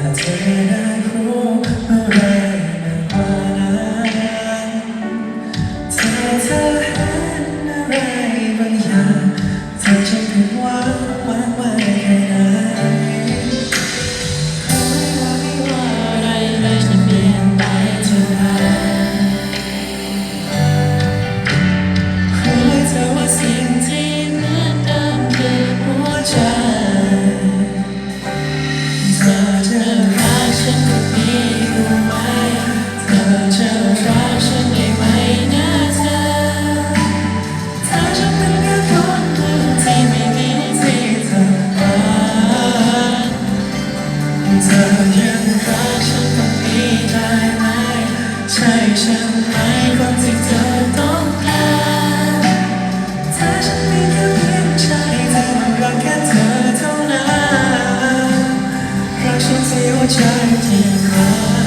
เธอได้รู้อะไรมากกว่านั้นเธอเธอเห็นอะไร รู้ไหมเธอจะรักฉันได้ไหมนะเธอถ้าฉันเป็นแค่คนหนึ่งที่ไม่มีที่เธอรักเธอยังรักฉันคนนี้ได้ไหมใช่ฉันไหมคนที่เธอต้องการถ้าฉันมีแค่เพียงใจเธอมันรักแค่เธอเท่านั้นรักฉันที่หัวใจที่รัรู้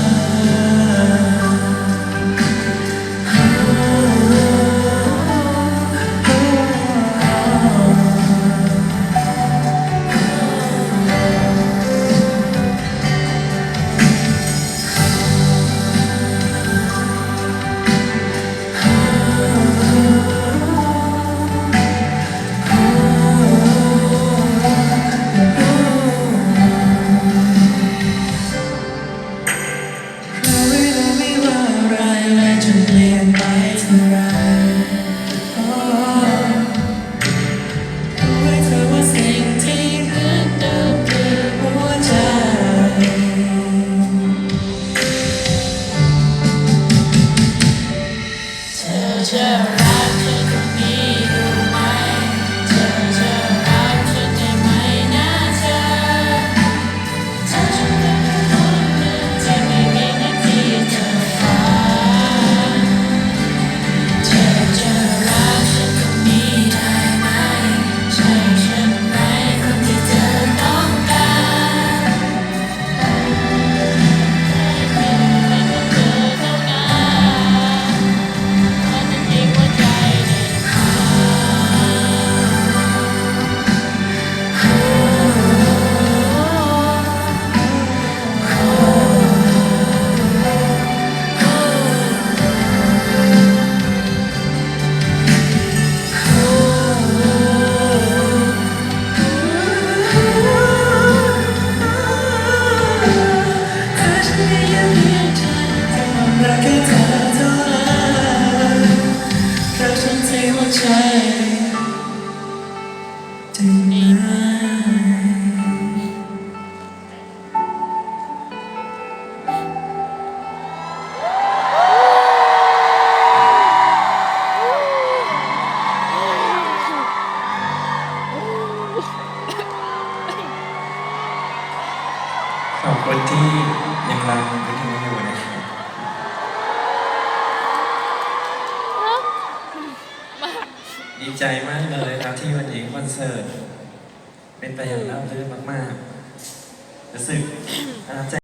ขอบคุณที่ยังรักวิทยุอยู่นะครับ ดีใจมากเลยครับที่วันนี้คอนเสิร์ตเป็นไปอย่างราบรื่นมากๆรู้สึกประทับใจ